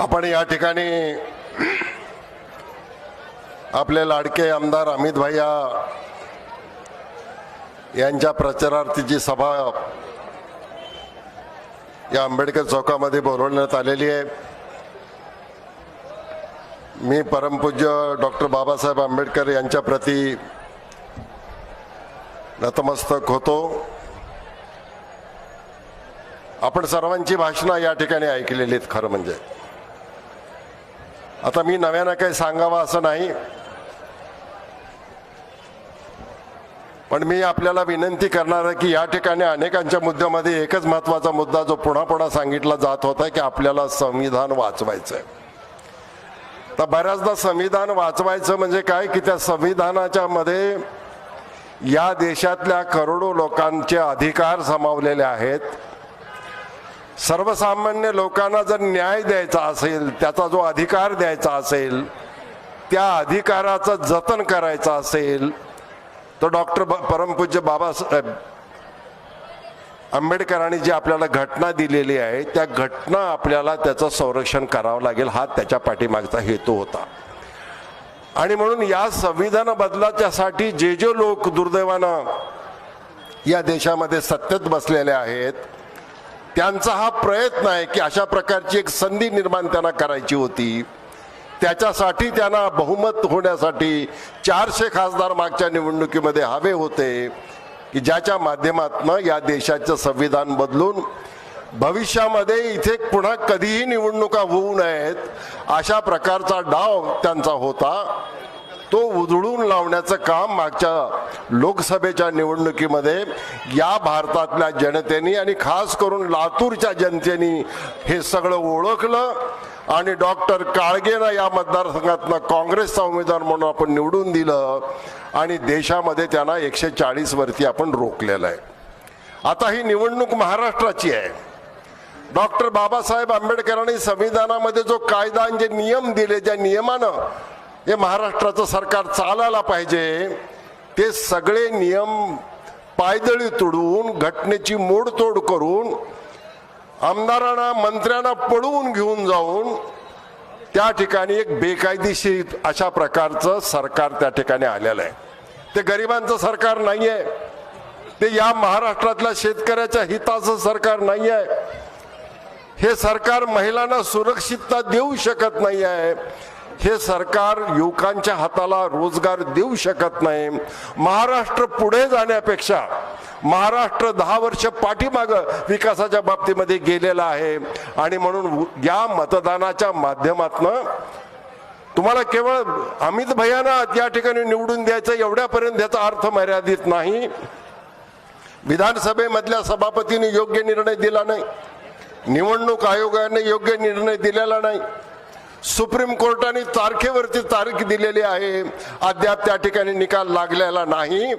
आपण या ठिकाणी आपले लाडके आमदार अमित भैया यांच्या प्रचारार्थीची सभा या आंबेडकर चौकामध्ये बोलवण्यात आलेली आहे. मी परमपूज्य डॉक्टर बाबासाहेब आंबेडकर यांच्या प्रती नतमस्तक होतो. आपण सर्वांची भाषणं या ठिकाणी ऐकलेली आहेत खरं म्हणजे. आता मी नव्यानं काही सांगावं असं नाही. पण मी आपल्याला विनंती करणार आहे की या ठिकाणी अनेकांच्या मुद्द्यामध्ये एकच महत्त्वाचा मुद्दा जो पुन्हा पुन्हा सांगितला जात होता की आपल्याला संविधान वाचवायचं आहे तर बऱ्याचदा संविधान वाचवायचं म्हणजे काय? की त्या संविधानाच्या मध्ये या देशातल्या करोडो लोकांचे अधिकार सामावलेले आहेत. सर्वसामान्य लोकांना जर न्याय द्यायचा असेल त्याचा जो अधिकार द्यायचा असेल त्या अधिकाराचं जतन करायचं असेल तर डॉक्टर परमपूज्य बाबासाहेब आंबेडकरांनी जी आपल्याला घटना दिलेली आहे त्या घटना आपल्याला त्याचं संरक्षण करावं लागेल हा त्याच्या पाठीमागचा हेतू होता. आणि म्हणून या संविधान बदलाच्यासाठी जे जे लोक दुर्दैवानं या देशामध्ये सत्तेत बसलेले आहेत त्यांचा हा प्रयत्न आहे की अशा प्रकारची एक संधी निर्माण त्यांना करायची होती. त्याच्यासाठी त्यांना बहुमत होण्यासाठी चारशे खासदार मागच्या निवडणुकीमध्ये हवे होते की ज्याच्या माध्यमातून या देशाचं संविधान बदलून भविष्यामध्ये इथे पुन्हा कधीही निवडणुका होऊ नयेत अशा प्रकारचा डाव त्यांचा होता. तो उधळून लावण्याचं काम मागच्या लोकसभेच्या निवडणुकीमध्ये या भारतातल्या जनतेने आणि खास करून लातूरच्या जनतेने हे सगळं ओळखलं आणि डॉक्टर काळगेनं या मतदारसंघातनं काँग्रेसचा उमेदवार म्हणून आपण निवडून दिलं आणि देशामध्ये त्यांना एकशे चाळीसवरती आपण रोखलेलं आहे. आता ही निवडणूक महाराष्ट्राची आहे. डॉक्टर बाबासाहेब आंबेडकरांनी संविधानामध्ये जो कायदा आणि जे नियम दिले ज्या नियमानं हे महाराष्ट्राचं सरकार चालायला पाहिजे ते सगळे नियम पायदळी तुडवून घटनेची मोडतोड करून आमदारांना मंत्र्यांना पळवून घेऊन जाऊन त्या ठिकाणी एक बेकायदेशीर अशा प्रकारचं सरकार त्या ठिकाणी आलेलं आहे. ते गरिबांचं सरकार नाही आहे ते या महाराष्ट्रातल्या शेतकऱ्याच्या हिताचं सरकार नाही आहे हे सरकार महिलांना सुरक्षितता देऊ शकत नाही आहे हे सरकार युवकांच्या हाताला रोजगार देऊ शकत नाही. महाराष्ट्र पुढे जाण्यापेक्षा महाराष्ट्र दहा वर्ष पाठीमाग विकासाच्या बाबतीमध्ये गेलेला आहे. आणि म्हणून या मतदानाच्या माध्यमातनं तुम्हाला केवळ अमित भैयाना या ठिकाणी निवडून द्यायचं एवढ्यापर्यंत याचा अर्थ मर्यादित नाही. विधानसभेमधल्या सभापतीने योग्य निर्णय दिला नाही. निवडणूक आयोगाने योग्य निर्णय दिलेला नाही. सुप्रीम कोर्टाने तारखेवरती तारीख दिलेली आहे. अद्याप त्या ठिकाणी निकाल लागलेला नाही.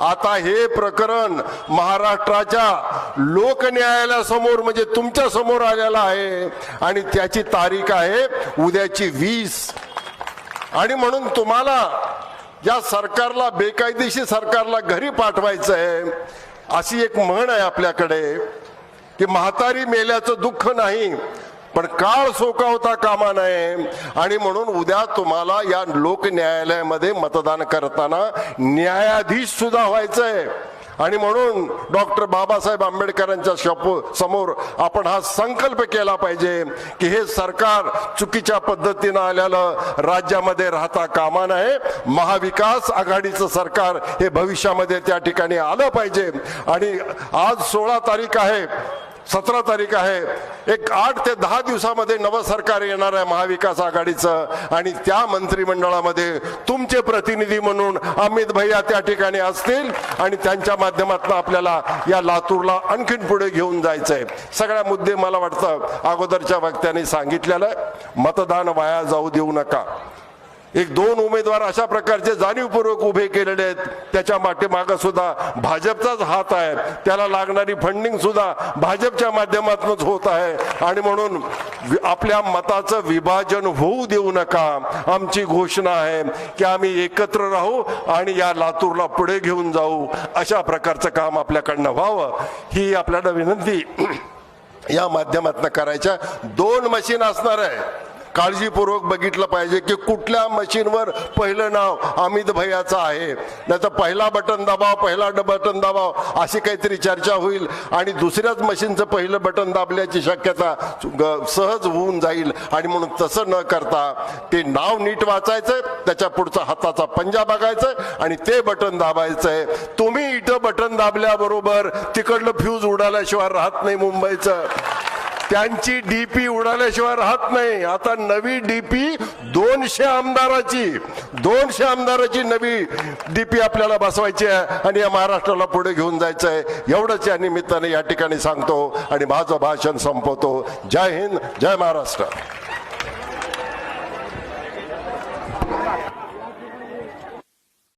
आता हे प्रकरण महाराष्ट्राच्या लोकन्यायालयासमोर म्हणजे तुमच्यासमोर आलेलं आहे. आणि त्याची तारीख आहे उद्याची वीस. आणि म्हणून तुम्हाला या सरकारला बेकायदेशीर सरकारला घरी पाठवायचं आहे अशी एक म्हण आहे आपल्याकडे की म्हातारी मेल्याचं दुःख नाही पण काळ सोकावता कामा नये. आणि म्हणून उद्या तुम्हाला या लोक न्यायालयामध्ये मतदान करताना न्यायाधीश सुद्धा व्हायचंय. आणि म्हणून डॉक्टर बाबासाहेब आंबेडकरांच्या शपो समोर आपण हा संकल्प केला पाहिजे की हे सरकार चुकीच्या पद्धतीनं आलेलं राज्यामध्ये राहता कामा नये. महाविकास आघाडीचं सरकार हे भविष्यामध्ये त्या ठिकाणी आलं पाहिजे. आणि आज सोळा तारीख आहे. सतरा तारीख आहे. एक आठ ते दहा दिवसामध्ये नवं सरकार येणार आहे महाविकास आघाडीचं. आणि त्या मंत्रिमंडळामध्ये तुमचे प्रतिनिधी म्हणून अमित भैया त्या ठिकाणी असतील आणि त्यांच्या माध्यमातून आपल्याला या लातूरला आणखीन पुढे घेऊन जायचंय. सगळ्या मुद्दे मला वाटतं अगोदरच्या वक्त्यांनी सांगितलेलं मतदान वाया जाऊ देऊ नका. एक दोन उमेदवार अशा प्रकारचे जाणीवपूर्वक उभे केलेले आहेत. त्याच्यामागे सुद्धा भाजपचाच हात आहे. त्याला लागणारी फंडिंग सुद्धा भाजपच्या माध्यमातूनच होत आहे. आणि म्हणून आपल्या मताचं विभाजन होऊ देऊ नका. आमची घोषणा आहे की आम्ही एकत्र राहू आणि या लातूरला पुढे घेऊन जाऊ. अशा प्रकारचं काम आपल्याकडनं व्हावं. ही आपल्याला विनंती या माध्यमातून करायच्या. दोन मशीन असणार आहे. काळजीपूर्वक बघितलं पाहिजे की कुठल्या मशीनवर पहिलं नाव अमित भैयाचं आहे. नाही तर पहिला बटन दाबाव पहिला ड- बटन दाबाव अशी काहीतरी चर्चा होईल आणि दुसऱ्याच मशीनचं पहिलं बटन दाबल्याची शक्यता ग- सहज होऊन जाईल आणि म्हणून तसं न करता ते नाव नीट वाचायचं त्याच्या पुढचा हाताचा पंजा बघायचं आणि ते बटन दाबायचंय. तुम्ही इथं बटन दाबल्याबरोबर तिकडलं फ्यूज उडाल्याशिवाय राहत नाही मुंबईचं. त्यांची डीपी उडाल्याशिवाय राहत नाही. आता नवी डीपी दोनशे आमदाराची दोनशे आमदाराची नवी डीपी आपल्याला बसवायची आहे आणि या महाराष्ट्राला पुढे घेऊन जायचं आहे. एवढंच या निमित्ताने या ठिकाणी सांगतो आणि माझं भाषण संपवतो. जय हिंद जय महाराष्ट्र.